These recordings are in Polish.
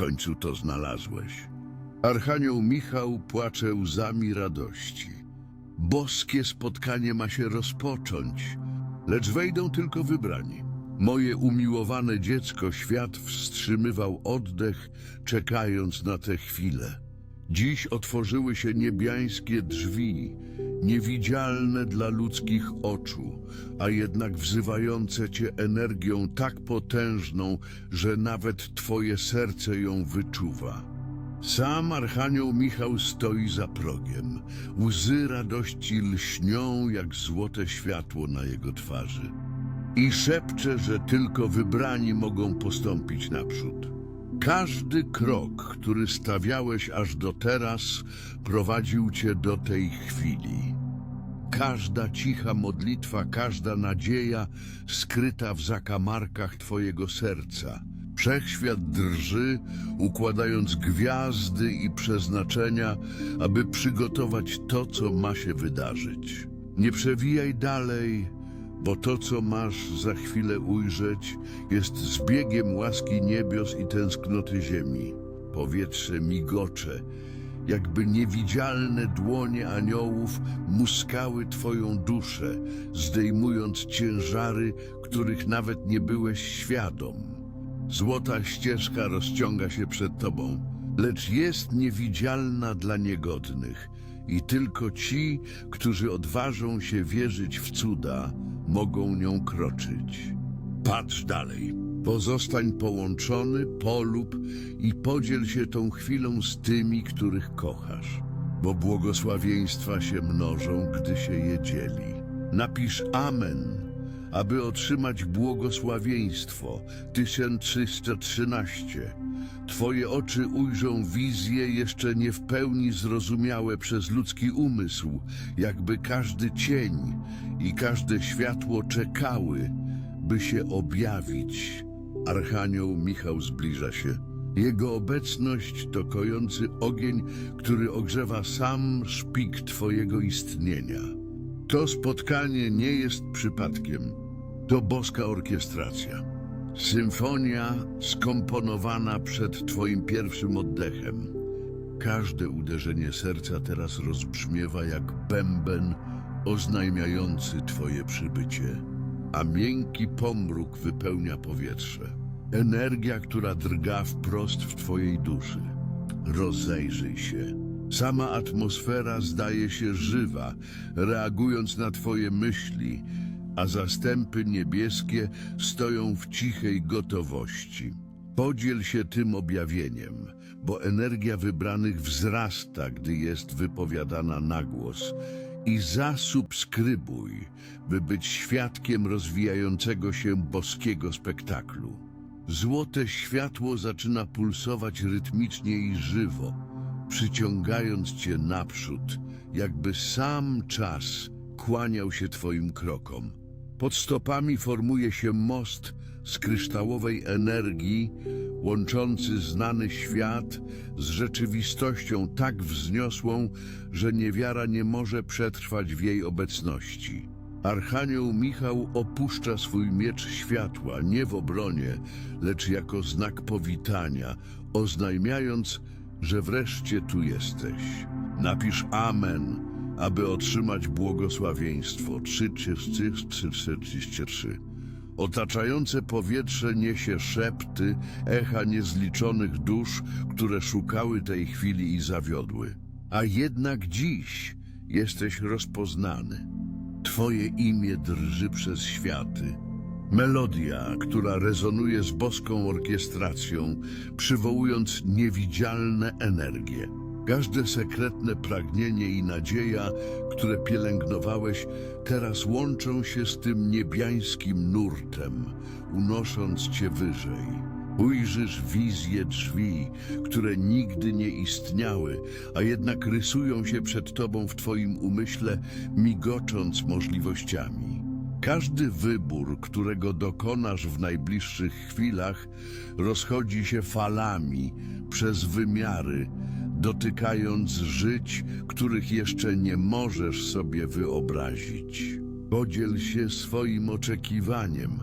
końcu to znalazłeś. Archanioł Michał płacze łzami radości. Boskie spotkanie ma się rozpocząć, lecz wejdą tylko wybrani. Moje umiłowane dziecko świat wstrzymywał oddech, czekając na tę chwilę. Dziś otworzyły się niebiańskie drzwi, niewidzialne dla ludzkich oczu, a jednak wzywające cię energią tak potężną, że nawet twoje serce ją wyczuwa. Sam Archanioł Michał stoi za progiem. Łzy radości lśnią jak złote światło na jego twarzy. I szepcze, że tylko wybrani mogą postąpić naprzód. Każdy krok, który stawiałeś aż do teraz, prowadził cię do tej chwili. Każda cicha modlitwa, każda nadzieja skryta w zakamarkach Twojego serca. Wszechświat drży, układając gwiazdy i przeznaczenia, aby przygotować to, co ma się wydarzyć. Nie przewijaj dalej, bo to, co masz za chwilę ujrzeć, jest zbiegiem łaski niebios i tęsknoty ziemi. Powietrze migocze, jakby niewidzialne dłonie aniołów muskały Twoją duszę, zdejmując ciężary, których nawet nie byłeś świadom. Złota ścieżka rozciąga się przed Tobą, lecz jest niewidzialna dla niegodnych i tylko ci, którzy odważą się wierzyć w cuda, mogą nią kroczyć. Patrz dalej. Pozostań połączony, polub i podziel się tą chwilą z tymi, których kochasz, bo błogosławieństwa się mnożą, gdy się je dzieli. Napisz Amen, aby otrzymać błogosławieństwo 1313. Twoje oczy ujrzą wizje jeszcze nie w pełni zrozumiałe przez ludzki umysł, jakby każdy cień i każde światło czekały, by się objawić. Archanioł Michał zbliża się. Jego obecność to kojący ogień, który ogrzewa sam szpik Twojego istnienia. To spotkanie nie jest przypadkiem. To boska orkiestracja. Symfonia skomponowana przed Twoim pierwszym oddechem. Każde uderzenie serca teraz rozbrzmiewa jak bęben oznajmiający Twoje przybycie, a miękki pomruk wypełnia powietrze. Energia, która drga wprost w Twojej duszy. Rozejrzyj się. Sama atmosfera zdaje się żywa, reagując na Twoje myśli, a zastępy niebieskie stoją w cichej gotowości. Podziel się tym objawieniem, bo energia wybranych wzrasta, gdy jest wypowiadana na głos. I zasubskrybuj, by być świadkiem rozwijającego się boskiego spektaklu. Złote światło zaczyna pulsować rytmicznie i żywo, przyciągając cię naprzód, jakby sam czas kłaniał się twoim krokom. Pod stopami formuje się most z kryształowej energii, łączący znany świat z rzeczywistością tak wzniosłą, że niewiara nie może przetrwać w jej obecności. Archanioł Michał opuszcza swój miecz światła nie w obronie, lecz jako znak powitania, oznajmiając, że wreszcie tu jesteś. Napisz Amen, aby otrzymać błogosławieństwo. 333. Otaczające powietrze niesie szepty, echa niezliczonych dusz, które szukały tej chwili i zawiodły. A jednak dziś jesteś rozpoznany. Twoje imię drży przez światy. Melodia, która rezonuje z boską orkiestracją, przywołując niewidzialne energie. Każde sekretne pragnienie i nadzieja, które pielęgnowałeś, teraz łączą się z tym niebiańskim nurtem, unosząc cię wyżej. Ujrzysz wizje drzwi, które nigdy nie istniały, a jednak rysują się przed tobą w twoim umyśle, migocząc możliwościami. Każdy wybór, którego dokonasz w najbliższych chwilach, rozchodzi się falami przez wymiary, dotykając żyć, których jeszcze nie możesz sobie wyobrazić. Podziel się swoim oczekiwaniem,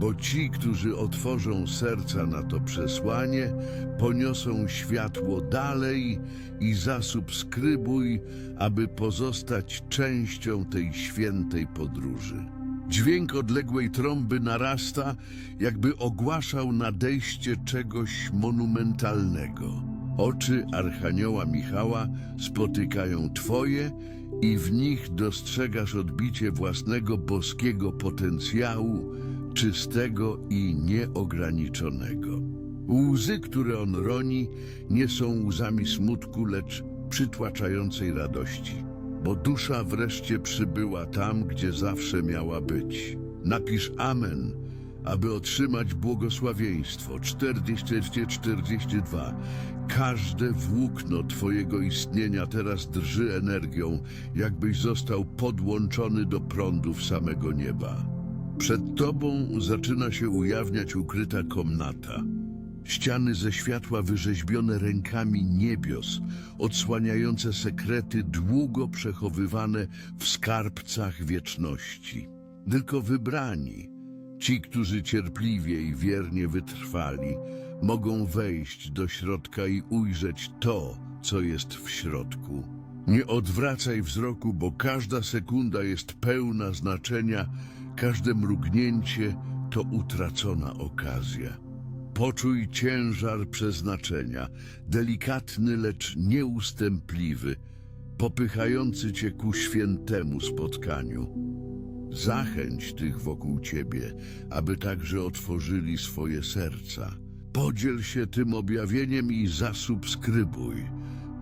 bo ci, którzy otworzą serca na to przesłanie, poniosą światło dalej i zasubskrybuj, aby pozostać częścią tej świętej podróży. Dźwięk odległej trąby narasta, jakby ogłaszał nadejście czegoś monumentalnego. Oczy Archanioła Michała spotykają Twoje i w nich dostrzegasz odbicie własnego boskiego potencjału, czystego i nieograniczonego. Łzy, które on roni, nie są łzami smutku, lecz przytłaczającej radości, bo dusza wreszcie przybyła tam, gdzie zawsze miała być. Napisz Amen, aby otrzymać błogosławieństwo. 40-42. Każde włókno Twojego istnienia teraz drży energią, jakbyś został podłączony do prądów samego nieba. Przed Tobą zaczyna się ujawniać ukryta komnata. Ściany ze światła wyrzeźbione rękami niebios, odsłaniające sekrety długo przechowywane w skarbcach wieczności. Tylko wybrani, ci, którzy cierpliwie i wiernie wytrwali, mogą wejść do środka i ujrzeć to, co jest w środku. Nie odwracaj wzroku, bo każda sekunda jest pełna znaczenia, każde mrugnięcie to utracona okazja. Poczuj ciężar przeznaczenia, delikatny, lecz nieustępliwy, popychający cię ku świętemu spotkaniu. Zachęć tych wokół ciebie, aby także otworzyli swoje serca. Podziel się tym objawieniem i zasubskrybuj,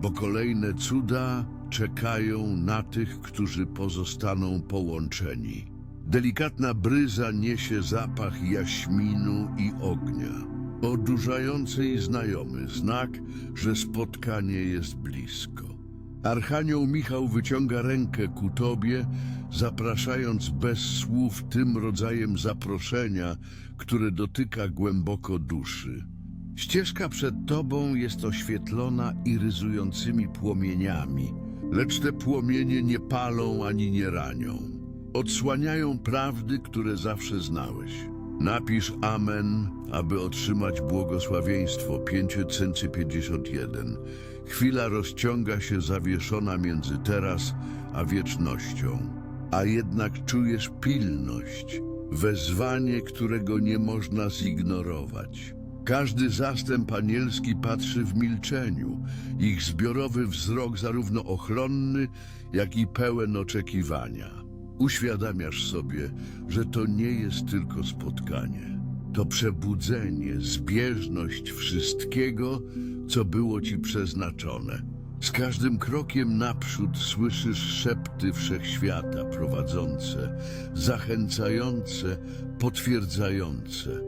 bo kolejne cuda czekają na tych, którzy pozostaną połączeni. Delikatna bryza niesie zapach jaśminu i ognia. Odurzający i znajomy znak, że spotkanie jest blisko. Archanioł Michał wyciąga rękę ku tobie, zapraszając bez słów tym rodzajem zaproszenia, które dotyka głęboko duszy. Ścieżka przed tobą jest oświetlona iryzującymi płomieniami, lecz te płomienie nie palą ani nie ranią. Odsłaniają prawdy, które zawsze znałeś. Napisz Amen, aby otrzymać błogosławieństwo 551. Chwila rozciąga się zawieszona między teraz a wiecznością, a jednak czujesz pilność, wezwanie, którego nie można zignorować. Każdy zastęp anielski patrzy w milczeniu, ich zbiorowy wzrok zarówno ochronny, jak i pełen oczekiwania. Uświadamiasz sobie, że to nie jest tylko spotkanie. To przebudzenie, zbieżność wszystkiego, co było ci przeznaczone. Z każdym krokiem naprzód słyszysz szepty wszechświata prowadzące, zachęcające, potwierdzające.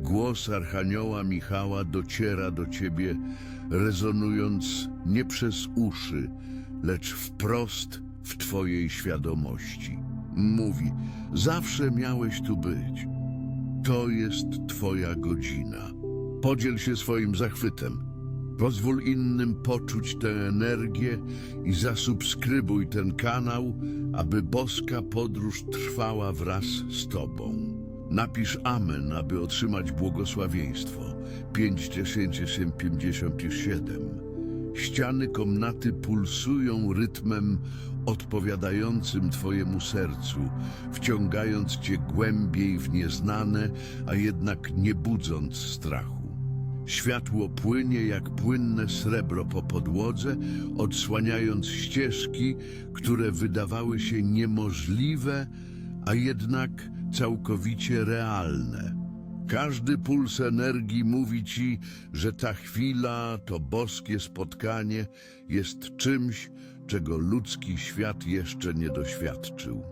Głos Archanioła Michała dociera do ciebie, rezonując nie przez uszy, lecz wprost w twojej świadomości. Mówi, zawsze miałeś tu być. To jest twoja godzina. Podziel się swoim zachwytem. Pozwól innym poczuć tę energię i zasubskrybuj ten kanał, aby boska podróż trwała wraz z tobą. Napisz Amen, aby otrzymać błogosławieństwo. 5, 10, 57. Ściany komnaty pulsują rytmem odpowiadającym Twojemu sercu, wciągając Cię głębiej w nieznane, a jednak nie budząc strachu. Światło płynie jak płynne srebro po podłodze, odsłaniając ścieżki, które wydawały się niemożliwe, a jednak całkowicie realne. Każdy puls energii mówi ci, że ta chwila, to boskie spotkanie jest czymś, czego ludzki świat jeszcze nie doświadczył.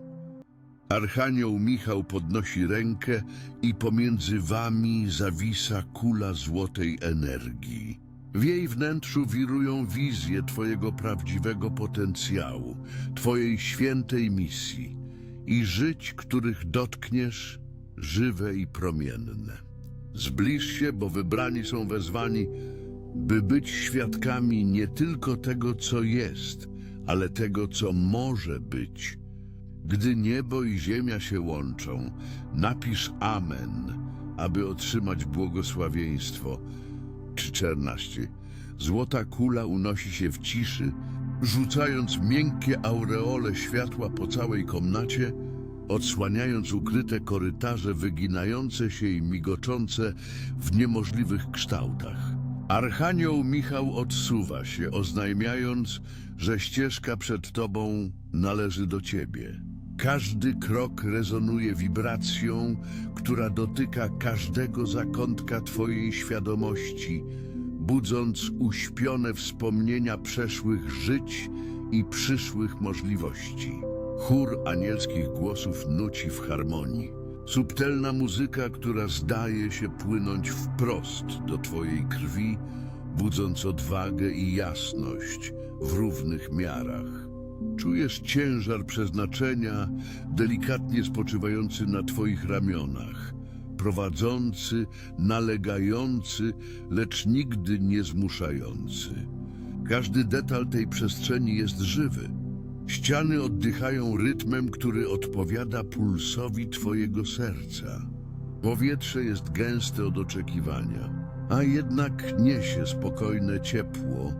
Archanioł Michał podnosi rękę i pomiędzy wami zawisa kula złotej energii. W jej wnętrzu wirują wizje Twojego prawdziwego potencjału, Twojej świętej misji i żyć, których dotkniesz, żywe i promienne. Zbliż się, bo wybrani są wezwani, by być świadkami nie tylko tego, co jest, ale tego, co może być. Gdy niebo i ziemia się łączą, napisz Amen, aby otrzymać błogosławieństwo. 14. Złota kula unosi się w ciszy, rzucając miękkie aureole światła po całej komnacie, odsłaniając ukryte korytarze wyginające się i migoczące w niemożliwych kształtach. Archanioł Michał odsuwa się, oznajmiając, że ścieżka przed tobą należy do ciebie. Każdy krok rezonuje wibracją, która dotyka każdego zakątka twojej świadomości, budząc uśpione wspomnienia przeszłych żyć i przyszłych możliwości. Chór anielskich głosów nuci w harmonii. Subtelna muzyka, która zdaje się płynąć wprost do twojej krwi, budząc odwagę i jasność w równych miarach. Czujesz ciężar przeznaczenia, delikatnie spoczywający na twoich ramionach, prowadzący, nalegający, lecz nigdy nie zmuszający. Każdy detal tej przestrzeni jest żywy. Ściany oddychają rytmem, który odpowiada pulsowi twojego serca. Powietrze jest gęste od oczekiwania, a jednak niesie spokojne ciepło,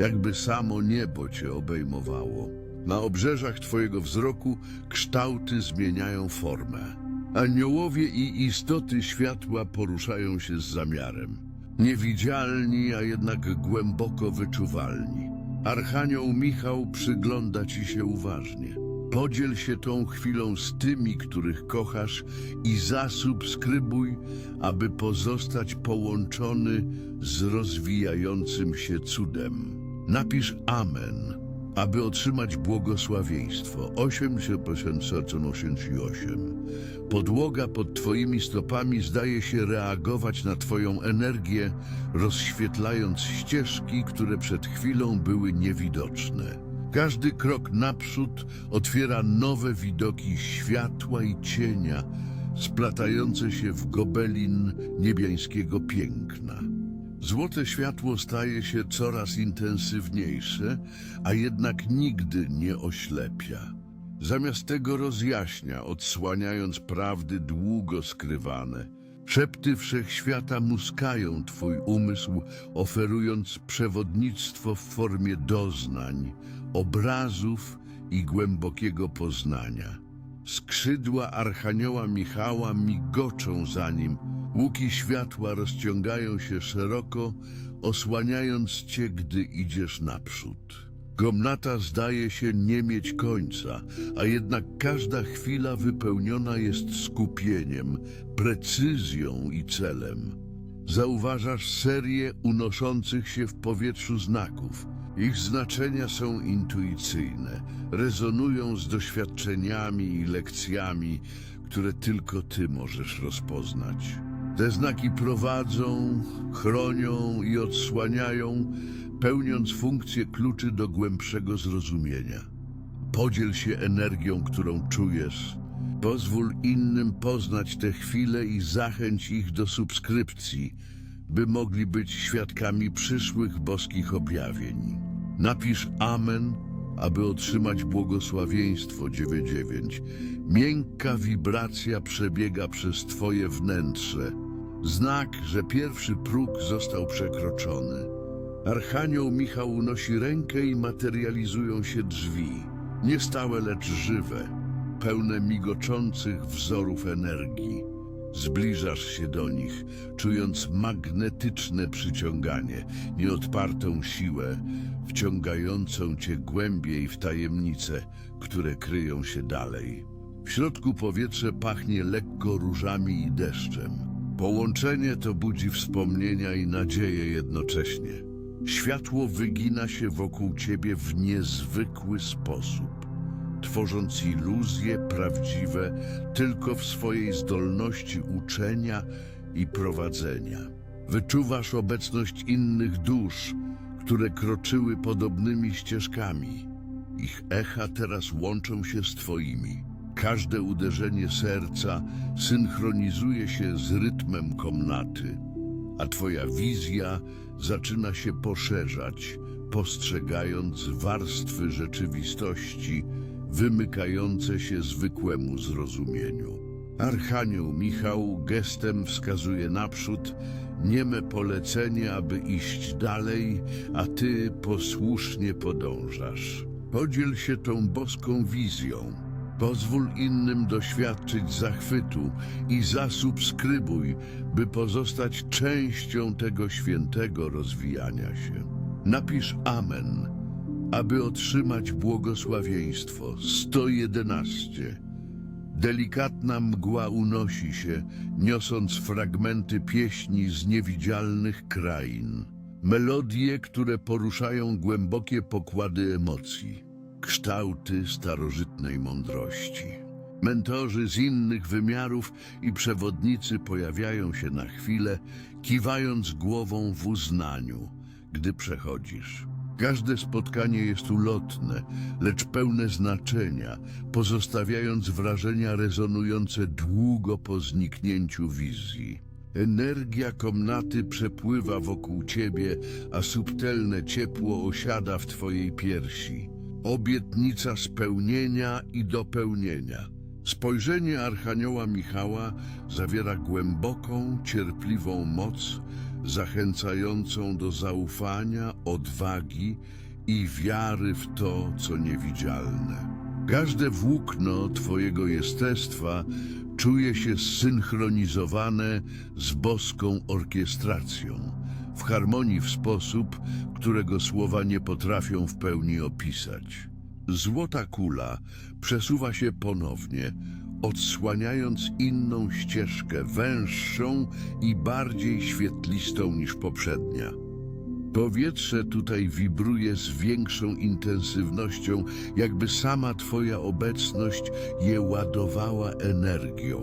jakby samo niebo cię obejmowało. Na obrzeżach twojego wzroku kształty zmieniają formę. Aniołowie i istoty światła poruszają się z zamiarem. Niewidzialni, a jednak głęboko wyczuwalni. Archanioł Michał przygląda ci się uważnie. Podziel się tą chwilą z tymi, których kochasz i zasubskrybuj, aby pozostać połączony z rozwijającym się cudem. Napisz Amen, aby otrzymać błogosławieństwo. 8788. Podłoga pod Twoimi stopami zdaje się reagować na Twoją energię, rozświetlając ścieżki, które przed chwilą były niewidoczne. Każdy krok naprzód otwiera nowe widoki światła i cienia, splatające się w gobelin niebiańskiego piękna. Złote światło staje się coraz intensywniejsze, a jednak nigdy nie oślepia. Zamiast tego rozjaśnia, odsłaniając prawdy długo skrywane. Szepty wszechświata muskają twój umysł, oferując przewodnictwo w formie doznań, obrazów i głębokiego poznania. Skrzydła Archanioła Michała migoczą za nim, łuki światła rozciągają się szeroko, osłaniając cię, gdy idziesz naprzód. Komnata zdaje się nie mieć końca, a jednak każda chwila wypełniona jest skupieniem, precyzją i celem. Zauważasz serię unoszących się w powietrzu znaków. Ich znaczenia są intuicyjne, rezonują z doświadczeniami i lekcjami, które tylko ty możesz rozpoznać. Te znaki prowadzą, chronią i odsłaniają, pełniąc funkcję kluczy do głębszego zrozumienia. Podziel się energią, którą czujesz. Pozwól innym poznać te chwile i zachęć ich do subskrypcji, by mogli być świadkami przyszłych boskich objawień. Napisz Amen, aby otrzymać błogosławieństwo 99. Miękka wibracja przebiega przez Twoje wnętrze. Znak, że pierwszy próg został przekroczony. Archanioł Michał unosi rękę i materializują się drzwi. Niestałe, lecz żywe, pełne migoczących wzorów energii. Zbliżasz się do nich, czując magnetyczne przyciąganie, nieodpartą siłę, wciągającą cię głębiej w tajemnice, które kryją się dalej. W środku powietrze pachnie lekko różami i deszczem. Połączenie to budzi wspomnienia i nadzieję jednocześnie. Światło wygina się wokół ciebie w niezwykły sposób, tworząc iluzje prawdziwe tylko w swojej zdolności uczenia i prowadzenia. Wyczuwasz obecność innych dusz, które kroczyły podobnymi ścieżkami. Ich echa teraz łączą się z twoimi. Każde uderzenie serca synchronizuje się z rytmem komnaty, a twoja wizja zaczyna się poszerzać, postrzegając warstwy rzeczywistości wymykające się zwykłemu zrozumieniu. Archanioł Michał gestem wskazuje naprzód nieme polecenie, aby iść dalej, a ty posłusznie podążasz. Podziel się tą boską wizją. Pozwól innym doświadczyć zachwytu i zasubskrybuj, by pozostać częścią tego świętego rozwijania się. Napisz Amen, aby otrzymać błogosławieństwo. 111. Delikatna mgła unosi się, niosąc fragmenty pieśni z niewidzialnych krain. Melodie, które poruszają głębokie pokłady emocji. Kształty starożytnej mądrości. Mentorzy z innych wymiarów i przewodnicy pojawiają się na chwilę, kiwając głową w uznaniu, gdy przechodzisz. Każde spotkanie jest ulotne, lecz pełne znaczenia, pozostawiając wrażenia rezonujące długo po zniknięciu wizji. Energia komnaty przepływa wokół ciebie, a subtelne ciepło osiada w twojej piersi. Obietnica spełnienia i dopełnienia. Spojrzenie Archanioła Michała zawiera głęboką, cierpliwą moc, zachęcającą do zaufania, odwagi i wiary w to, co niewidzialne. Każde włókno Twojego jestestwa czuje się zsynchronizowane z boską orkiestracją, w harmonii w sposób, którego słowa nie potrafią w pełni opisać. Złota kula przesuwa się ponownie, odsłaniając inną ścieżkę, węższą i bardziej świetlistą niż poprzednia. Powietrze tutaj wibruje z większą intensywnością, jakby sama Twoja obecność je ładowała energią.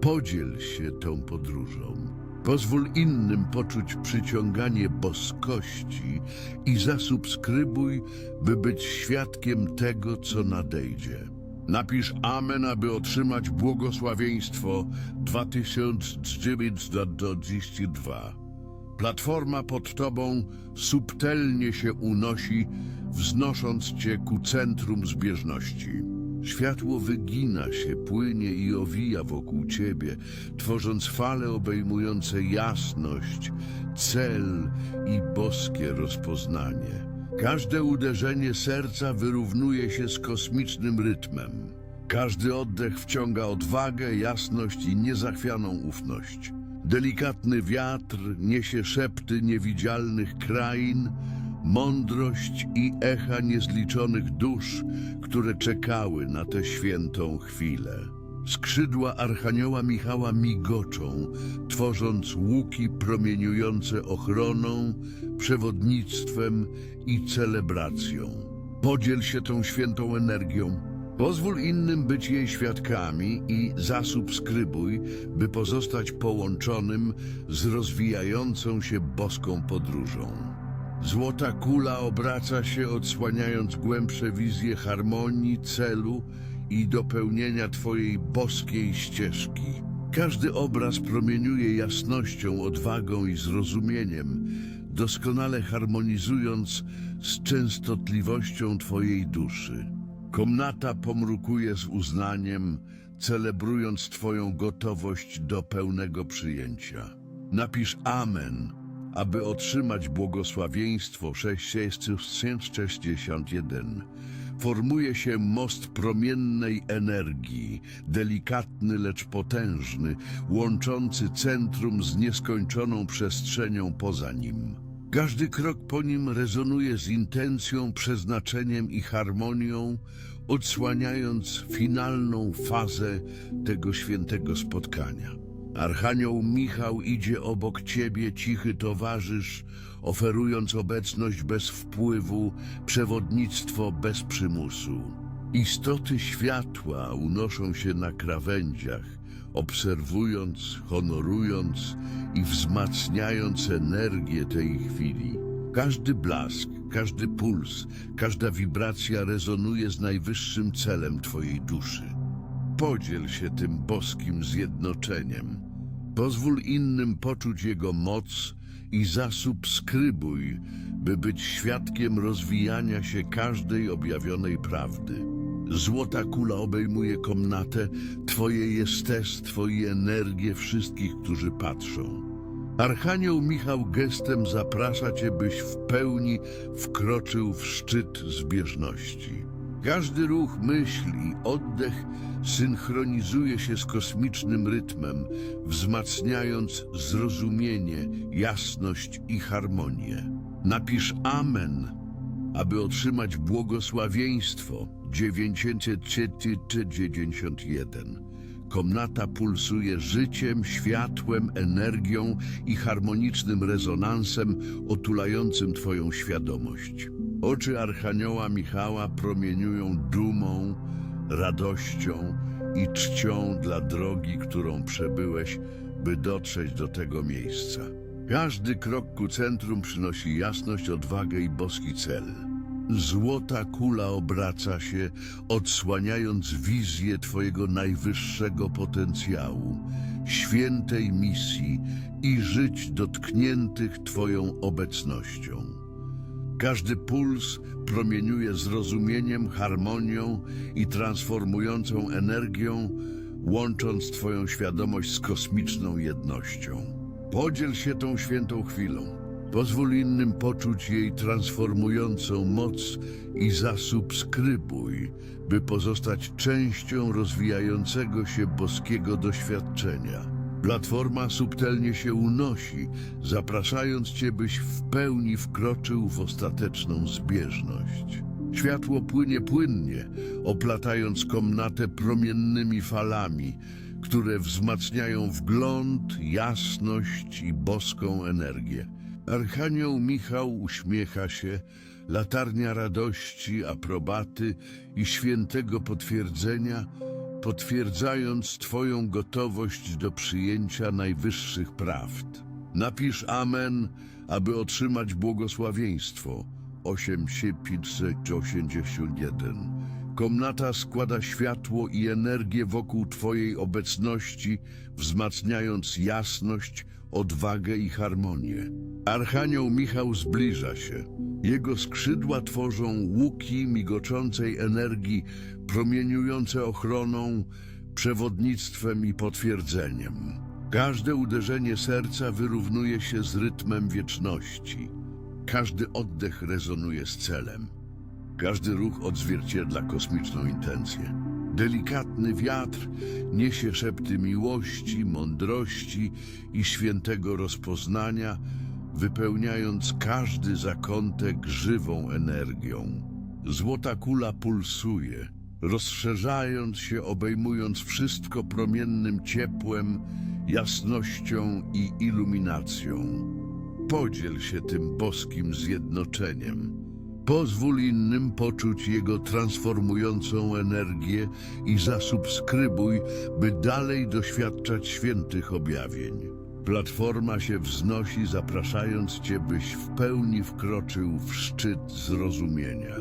Podziel się tą podróżą. Pozwól innym poczuć przyciąganie boskości i zasubskrybuj, by być świadkiem tego, co nadejdzie. Napisz Amen, aby otrzymać błogosławieństwo 2922. Platforma pod tobą subtelnie się unosi, wznosząc cię ku centrum zbieżności. Światło wygina się, płynie i owija wokół ciebie, tworząc fale obejmujące jasność, cel i boskie rozpoznanie. Każde uderzenie serca wyrównuje się z kosmicznym rytmem. Każdy oddech wciąga odwagę, jasność i niezachwianą ufność. Delikatny wiatr niesie szepty niewidzialnych krain, mądrość i echa niezliczonych dusz, które czekały na tę świętą chwilę. Skrzydła Archanioła Michała migoczą, tworząc łuki promieniujące ochroną, przewodnictwem i celebracją. Podziel się tą świętą energią. Pozwól innym być jej świadkami i zasubskrybuj, by pozostać połączonym z rozwijającą się boską podróżą. Złota kula obraca się, odsłaniając głębsze wizje harmonii, celu i dopełnienia Twojej boskiej ścieżki. Każdy obraz promieniuje jasnością, odwagą i zrozumieniem, doskonale harmonizując z częstotliwością Twojej duszy. Komnata pomrukuje z uznaniem, celebrując Twoją gotowość do pełnego przyjęcia. Napisz Amen, aby otrzymać błogosławieństwo 661. Formuje się most promiennej energii, delikatny lecz potężny, łączący centrum z nieskończoną przestrzenią poza nim. Każdy krok po nim rezonuje z intencją, przeznaczeniem i harmonią, odsłaniając finalną fazę tego świętego spotkania. Archanioł Michał idzie obok ciebie, cichy towarzysz, oferując obecność bez wpływu, przewodnictwo bez przymusu. Istoty światła unoszą się na krawędziach, obserwując, honorując i wzmacniając energię tej chwili. Każdy blask, każdy puls, każda wibracja rezonuje z najwyższym celem Twojej duszy. Podziel się tym boskim zjednoczeniem. Pozwól innym poczuć Jego moc i zasubskrybuj, by być świadkiem rozwijania się każdej objawionej prawdy. Złota kula obejmuje komnatę, twoje jestestwo i energię wszystkich, którzy patrzą. Archanioł Michał gestem zaprasza cię, byś w pełni wkroczył w szczyt zbieżności. Każdy ruch, myśl i oddech synchronizuje się z kosmicznym rytmem, wzmacniając zrozumienie, jasność i harmonię. Napisz Amen, aby otrzymać błogosławieństwo 991. Komnata pulsuje życiem, światłem, energią i harmonicznym rezonansem otulającym Twoją świadomość. Oczy Archanioła Michała promieniują dumą, radością i czcią dla drogi, którą przebyłeś, by dotrzeć do tego miejsca. Każdy krok ku centrum przynosi jasność, odwagę i boski cel. Złota kula obraca się, odsłaniając wizję Twojego najwyższego potencjału, świętej misji i żyć dotkniętych Twoją obecnością. Każdy puls promieniuje zrozumieniem, harmonią i transformującą energią, łącząc Twoją świadomość z kosmiczną jednością. Podziel się tą świętą chwilą. Pozwól innym poczuć jej transformującą moc i zasubskrybuj, by pozostać częścią rozwijającego się boskiego doświadczenia. Platforma subtelnie się unosi, zapraszając Cię, byś w pełni wkroczył w ostateczną zbieżność. Światło płynie płynnie, oplatając komnatę promiennymi falami, które wzmacniają wgląd, jasność i boską energię. Archanioł Michał uśmiecha się, latarnia radości, aprobaty i świętego potwierdzenia, potwierdzając Twoją gotowość do przyjęcia najwyższych prawd. Napisz Amen, aby otrzymać błogosławieństwo. 8581 Komnata składa światło i energię wokół Twojej obecności, wzmacniając jasność, odwagę i harmonię. Archanioł Michał zbliża się. Jego skrzydła tworzą łuki migoczącej energii, promieniujące ochroną, przewodnictwem i potwierdzeniem. Każde uderzenie serca wyrównuje się z rytmem wieczności. Każdy oddech rezonuje z celem. Każdy ruch odzwierciedla kosmiczną intencję. Delikatny wiatr niesie szepty miłości, mądrości i świętego rozpoznania, wypełniając każdy zakątek żywą energią. Złota kula pulsuje, rozszerzając się, obejmując wszystko promiennym ciepłem, jasnością i iluminacją. Podziel się tym boskim zjednoczeniem. Pozwól innym poczuć jego transformującą energię i zasubskrybuj, by dalej doświadczać świętych objawień. Platforma się wznosi, zapraszając Cię, byś w pełni wkroczył w szczyt zrozumienia.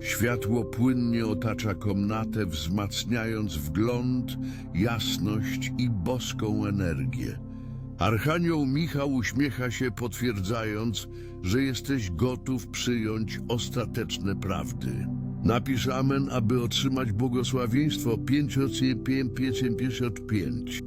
Światło płynnie otacza komnatę, wzmacniając wgląd, jasność i boską energię. Archanioł Michał uśmiecha się, potwierdzając, że jesteś gotów przyjąć ostateczne prawdy. Napisz Amen, aby otrzymać błogosławieństwo 555.